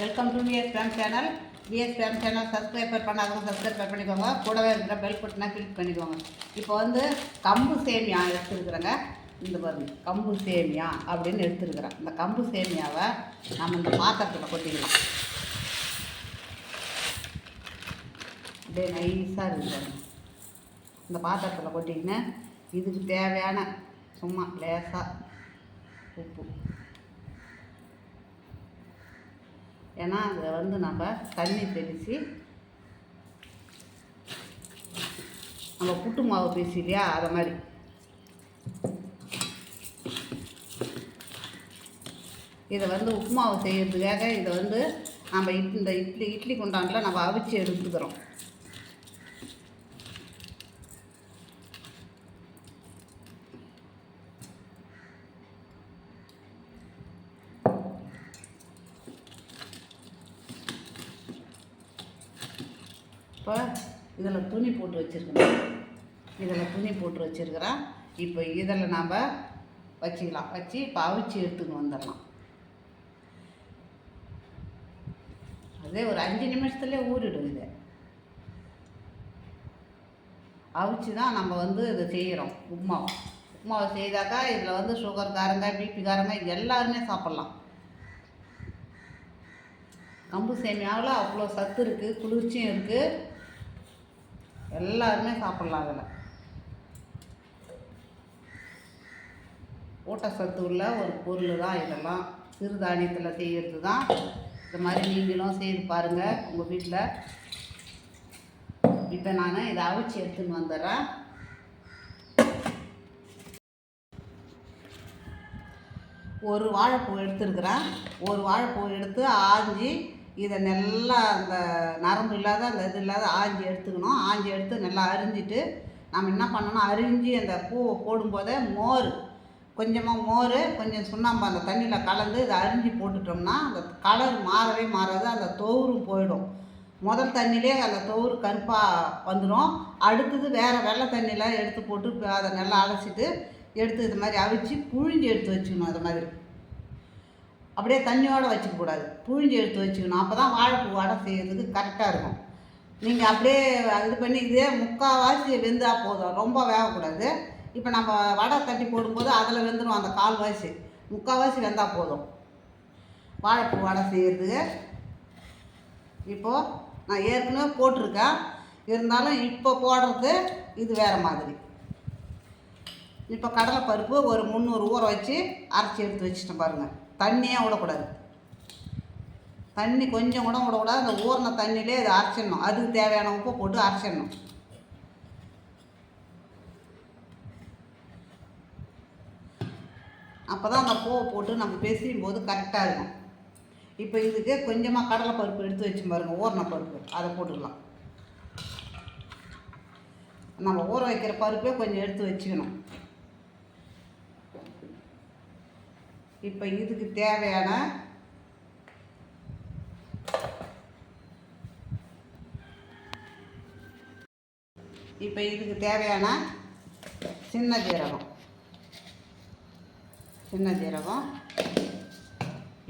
Welcome to VS fame channel VS fame channel subscriber பண்ணாதவங்க subscriber பண்ணிக்கோங்க. கூடவே இருக்கிற பெல் பட்டனை கிளிக் பண்ணிக்கோங்க. இப்போ வந்து கம்பு சேமியா எடுத்துருக்குறேங்க. இந்த பாருங்க கம்பு சேமியா அப்படின்னு எடுத்துருக்குறேன். இந்த கம்பு சேமியாவை நம்ம இந்த பாத்திரத்தில் கொட்டிக்கலாம் அப்படியே நைஸாக இருக்குது இந்த பாத்திரத்தில் கொட்டிக்கின்னு இதுக்கு தேவையான சும்மா லேசாக உப்பு. ஏன்னா அதை வந்து நம்ம தண்ணி தெளித்து நம்ம புட்டு மாவு பேசி இல்லையா அதை மாதிரி. இதை வந்து உப்புமாவு செய்யறதுக்காக இதை வந்து நம்ம இட் இந்த இட்லி இட்லி குண்டானில் நம்ம அவிச்சு எடுத்துக்கிறோம் இப்போ இதில் துணி போட்டு வச்சுருக்கேன் இதில் துணி போட்டு வச்சுருக்கிறேன். இப்போ இதில் நாம் வச்சுக்கலாம். வச்சு இப்போ அவிச்சு எடுத்துன்னு வந்துடலாம். அதே ஒரு அஞ்சு நிமிஷத்துலேயே ஊறிடும் இது. அவிச்சு தான் நம்ம வந்து இதை செய்கிறோம். உப்மாவை உப்மாவை செய்தாக்கா இதில் வந்து சுகர்காரங்க பிபிக்காரங்க எல்லாருமே சாப்பிட்லாம். கம்பு சேமியாவில் அவ்வளோ சத்து இருக்குது குளிர்ச்சியும் இருக்குது எல்லாருமே சாப்பிட்லாம் அதில். ஊட்டச்சத்து உள்ள ஒரு பொருள் தான் இதெல்லாம். சிறுதானியத்தில் செய்கிறது தான். இந்த மாதிரி நீங்களும் செய்து பாருங்கள் உங்கள் வீட்டில் இப்போ நான் இதை அவிச்சு எடுத்துன்னு வந்துடுறேன். ஒரு வாழைப்பூ எடுத்துருக்குறேன். ஒரு வாழைப்பூ எடுத்து ஆஞ்சி இதை நல்லா அந்த நரம்பு இல்லாத அந்த இது இல்லாத ஆஞ்சி எடுத்துக்கணும். ஆஞ்சி எடுத்து நல்லா அரிஞ்சிட்டு நம்ம என்ன பண்ணணும்? அரிஞ்சு அந்த பூவை போடும்போதே மோர் கொஞ்சமாக மோர் கொஞ்சம் சுண்ணாம்பு அந்த தண்ணியில் கலந்து இதை அரிஞ்சு போட்டுட்டோம்னா அந்த கலர் மாறவே மாறாது. அந்த தோரும் போயிடும். முதல் தண்ணியிலே அந்த தோறு கருப்பாக வந்துடும் அடுத்தது வேறு வெள்ளை தண்ணியில் எடுத்து போட்டு அதை நல்லா அலசிட்டு எடுத்து இது மாதிரி அவிச்சு புழிஞ்சு எடுத்து வச்சுக்கணும் அது மாதிரி. அப்படியே தண்ணியோடு வச்சுக்கக்கூடாது புழிஞ்சு எடுத்து வச்சுக்கணும். அப்போ தான் வாழைப்பூ வடை செய்கிறதுக்கு கரெக்டாக இருக்கும். நீங்கள் அப்படியே இது பண்ணி இதே முக்கால்வாசி வெந்தால் போதும். ரொம்ப வேகக்கூடாது. இப்போ நம்ம வடை தட்டி போடும்போது அதில் வெந்துடும் அந்த கால்வாசி. முக்கால்வாசி வெந்தால் போதும். வாழைப்பூ வடை செய்கிறதுக்கு இப்போது நான் ஏற்கனவே போட்டிருக்கேன். இருந்தாலும் இப்போ போடுறது இது வேறு மாதிரி. இப்போ கடலைப்பருப்பு ஒரு முந்நூறு ஊற வச்சு அரைச்சி எடுத்து வச்சுட்டேன் பாருங்கள் தண்ணியே விடக்கூடாது. தண்ணி கொஞ்சம் கூட விடக்கூடாது. அந்த ஊறின தண்ணியிலே இதை அரைச்சிடணும். அதுக்கு தேவையான உப்பு போட்டு அரைச்சிடணும். அப்போ தான் அந்த பூவை போட்டு நம்ம பேசியும் போது கரெக்டாக இருக்கும். இப்போ இதுக்கு கொஞ்சமாக கடலை பருப்பு எடுத்து வச்சு பாருங்கள் ஊறின பருப்பு. அதை போட்டுக்கலாம். நம்ம ஊற வைக்கிற பருப்பே கொஞ்சம் எடுத்து வச்சுக்கணும். இப்போ இதுக்கு தேவையான இப்போ இதுக்கு தேவையான சின்ன ஜீரகம். சின்ன ஜீரகம்.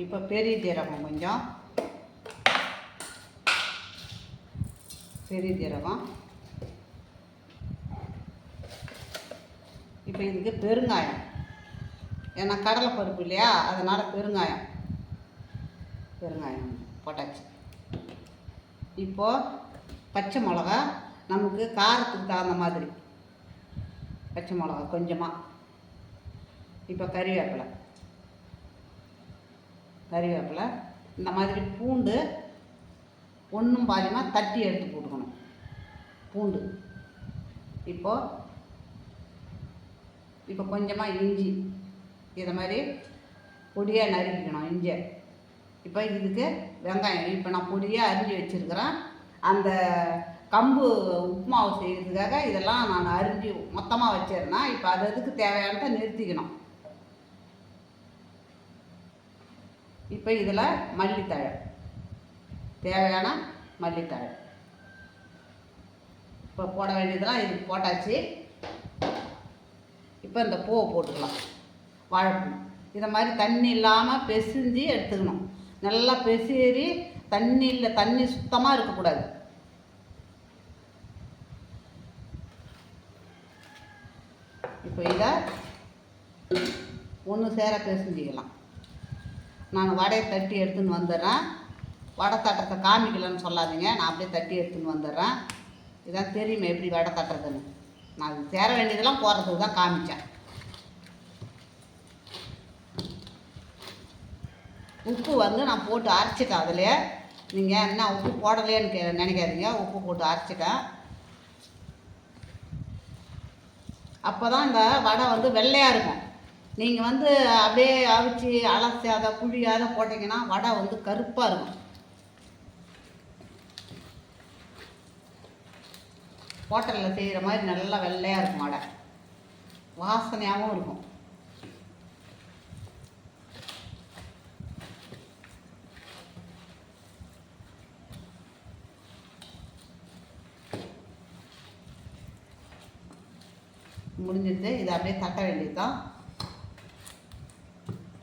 இப்போ பெரிய ஜீரகம் கொஞ்சம். பெரிய ஜீரகம். இப்போ இதுக்கு பெருங்காயம். ஏன்னா கடலைப்பருப்பு இல்லையா? அதனால் பெருங்காயம். பெருங்காயம் போட்டாச்சு. இப்போது பச்சை மிளகா நமக்கு காரத்துக்கு தகுந்த மாதிரி. பச்சை மிளகா கொஞ்சமாக இப்போ கறிவேப்பிலை. கறிவேப்பிலை இந்த மாதிரி பூண்டு ஒன்றும் பாதியமாக தட்டி எடுத்து போட்டுக்கணும். பூண்டு. இப்போது இப்போ கொஞ்சமாக இஞ்சி. இதை மாதிரி பொடியாக நறுக்கிக்கணும் இஞ்சி இப்போ இதுக்கு வெங்காயம் இப்போ நான் பொடியாக அரிஞ்சு வச்சுருக்கிறேன். அந்த கம்பு உப்புமாவு செய்கிறதுக்காக இதெல்லாம் நான் அரிஞ்சு மொத்தமாக வச்சிருந்தேன் இப்போ அது அதுக்கு தேவையானதை நிறுத்திக்கணும். இப்போ இதில் மல்லித்தழை. தேவையான மல்லித்தழை. இப்போ போட வேண்டியதெல்லாம் இதுக்கு போட்டாச்சு. இப்போ இந்த பூவை போட்டுக்கலாம். வாழைப்பூ இதை மாதிரி தண்ணி இல்லாமல் பெசிஞ்சு எடுத்துக்கணும். நல்லா பெசேறி தண்ணியில் தண்ணி சுத்தமாக இருக்கக்கூடாது. இப்போ இதை ஒன்று சேர பிசைஞ்சிக்கலாம். நான் வடையை தட்டி எடுத்துன்னு வந்துடுறேன். வடை தட்டத்தை காமிக்கலன்னு சொல்லாதீங்க. நான் அப்படியே தட்டி எடுத்துன்னு வந்துடுறேன். இதான் தெரியுமே எப்படி வடை தட்டுறதுன்னு. நான் சேர வேண்டியதெல்லாம் போடுறதுக்கு தான் காமிச்சேன். உப்பு வந்து நான் போட்டு அரைச்சிட்டேன் அதுலேயே நீங்கள் என்ன உப்பு போடலையேன்னு கே நினைக்காதீங்க. உப்பு போட்டு அரைச்சிட்டேன். அப்போ தான் இந்த வடை வந்து வெள்ளையாக இருக்கும். நீங்கள் வந்து அப்படியே அவிச்சு அலசாத புழியாத போட்டிங்கன்னா வடை வந்து கருப்பாக இருக்கும். ஹோட்டலில் செய்கிற மாதிரி நல்லா வெள்ளையாக இருக்கும் வடை. வாசனையாகவும் இருக்கும். முடிஞ்சிருது இதை அப்படியே தட்ட வேண்டியது தான்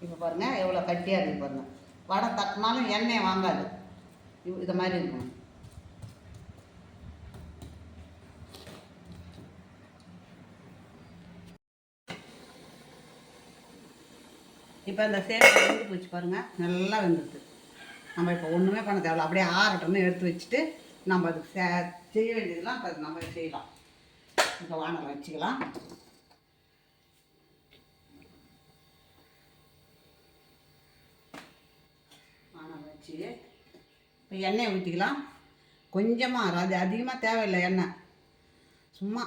இப்போ பாருங்கள் எவ்வளோ கட்டியாக இருக்குது பாருங்கள் வடை தட்டினாலும் எண்ணெய் வாங்காது. இது இதை மாதிரி இருக்கும். இப்போ இந்த சேவை வெந்து போச்சு பாருங்கள் நல்லா வெந்துடுது நம்ம இப்போ ஒன்றுமே பண்ண தேவையில்ல. அப்படியே ஆறட்டும்னு எடுத்து வச்சுட்டு நம்ம அதுக்கு சே செய்ய வேண்டியதெல்லாம் இப்போ நம்ம செய்யலாம். இப்போ வானல் வச்சுக்கலாம். வானல் வச்சு இப்போ எண்ணெயை ஊற்றிக்கலாம் கொஞ்சமாக அது அதிகமாக தேவையில்லை எண்ணெய். சும்மா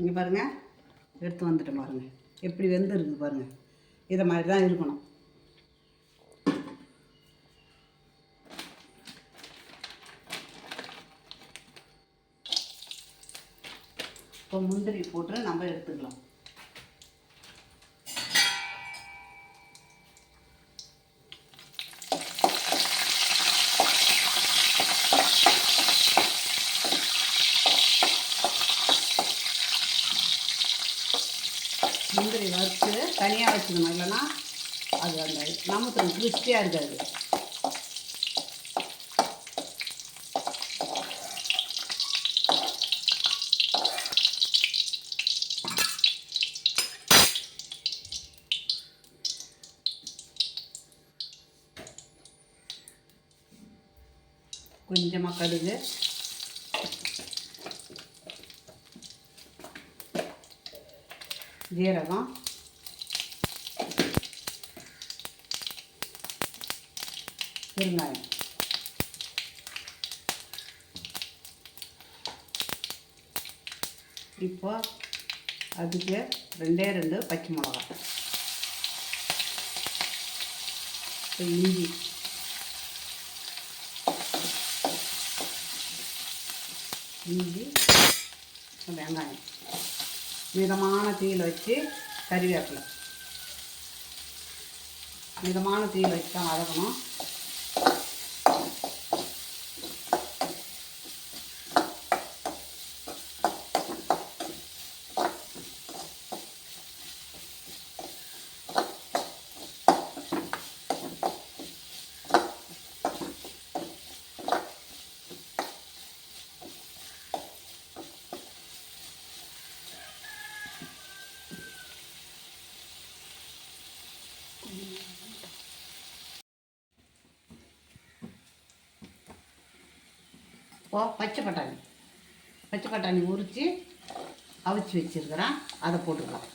இங்கே பாருங்கள் எடுத்து வந்துட்டு பாருங்கள் எப்படி வெந்துருக்கு பாருங்கள் இதை மாதிரி தான் இருக்கணும். இப்போ முந்திரி போட்டு நம்ம எடுத்துக்கலாம். வச்சுக்கணும் இல்லைன்னா அது அந்த நமக்கு கிறிஸ்பியாக இருக்காது. கொஞ்சமாக கடுகு. ஜீரகம். பெருங்காயம் இப்போ அதுக்கு ரெண்டே ரெண்டு பச்சை மிளகா இஞ்சி. இஞ்சி வெங்காயம். மிதமான தீயில் வச்சு கறிவேப்பிலை. மிதமான தீயில் வச்சு தான் வதக்கணும். இப்போ பச்சை பட்டாணி. பச்சை பட்டாணி உரித்து அவிச்சு வச்சுருக்கிறேன். அதை போட்டுக்கலாம்.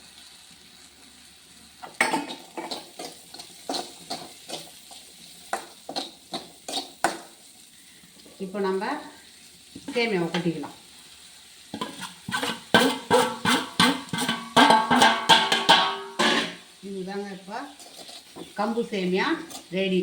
இப்போ நம்ம சேமியாவை கொட்டிக்கலாம். இதுதாங்க இப்போ கம்பு சேமியா ரெடி.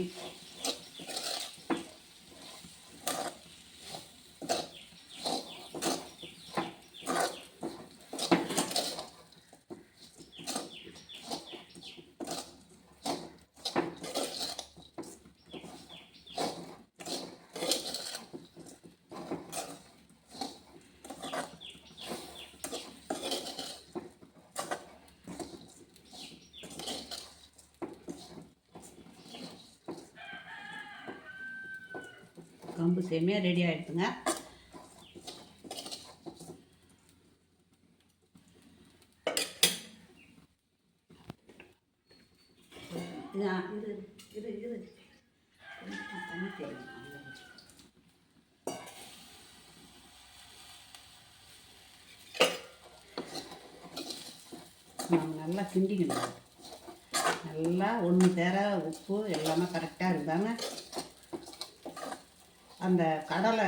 கம்பு சேமியா ரெடி ஆகிடுதுங்க இது இது இரு தண்ணி நம்ம நல்லா கிண்டிக்கணும். நல்லா ஒன்று சேர உப்பு எல்லாமே கரெக்டாக இருந்தாங்க அந்த கடலை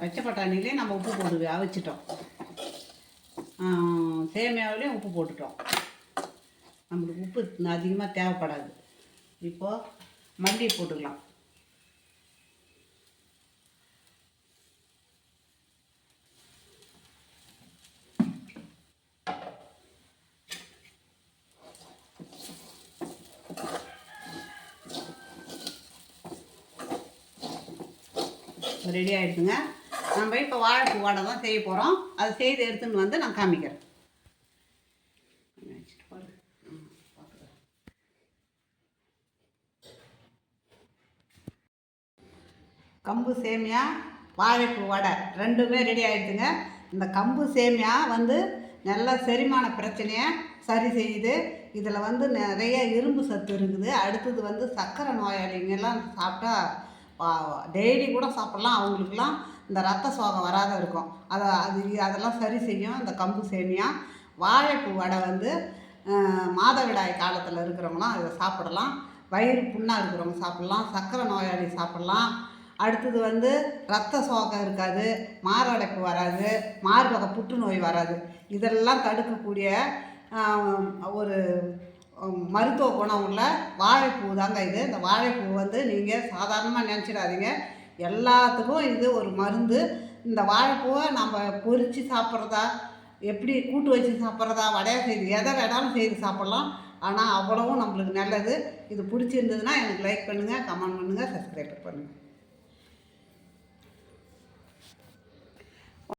பச்சை பட்டாணிலே நம்ம உப்பு போட்டு அவிச்சிட்டோம் சேமியாவிலையும் உப்பு போட்டுட்டோம். நம்மளுக்கு உப்பு அதிகமாக தேவைப்படாது. இப்போது மல்லி போட்டுக்கலாம். ரெடி ஆகிடுச்சுங்க நம்ம இப்போ வாழைப்பூ வடை தான் செய்ய போகிறோம் அது செய்து எடுத்துன்னு வந்து நான் காமிக்கிறேன். கம்பு சேமியா வாழைப்பூ வடை ரெண்டுமே ரெடி ஆகிடுச்சுங்க இந்த கம்பு சேமியா வந்து நல்ல செரிமான பிரச்சனையை சரி செய்யுது. இதில் வந்து நிறைய இரும்பு சத்து இருக்குது. அடுத்தது வந்து சர்க்கரை நோயாளிங்கெல்லாம் சாப்பிட்டா டெய்லி கூட சாப்பிட்லாம். அவங்களுக்குலாம் இந்த ரத்த சோகம் வராத இருக்கும். அதை அது அதெல்லாம் சரி செய்யும் இந்த கம்பு சேமியா. வாழைப்பூ வடை வந்து மாதவிடாய் காலத்தில் இருக்கிறவங்களாம் இதை சாப்பிடலாம். வயிறு புண்ணாக இருக்கிறவங்க சாப்பிட்லாம். சர்க்கரை நோயாளி சாப்பிட்லாம். அடுத்தது வந்து ரத்த சோகம் இருக்காது மாரடைப்பு வராது மார்பக புற்றுநோய் வராது. இதெல்லாம் தடுக்கக்கூடிய ஒரு மருத்துவ குணம் உள்ள வாழைப்பூ தாங்க இது. இந்த வாழைப்பூ வந்து நீங்கள் சாதாரணமாக நினச்சிடாதீங்க. எல்லாத்துக்கும் இது ஒரு மருந்து. இந்த வாழைப்பூவை நம்ம பொரித்து சாப்பிட்றதா எப்படி கூட்டு வச்சு சாப்பிட்றதா வடையாக செய்து எதை வேணாலும் செய்து சாப்பிட்லாம். ஆனால் அவ்வளவும் நம்மளுக்கு நல்லது. இது பிடிச்சிருந்ததுன்னா எனக்கு லைக் பண்ணுங்கள் கமெண்ட் பண்ணுங்கள் சப்ஸ்கிரைப் பண்ணுங்கள்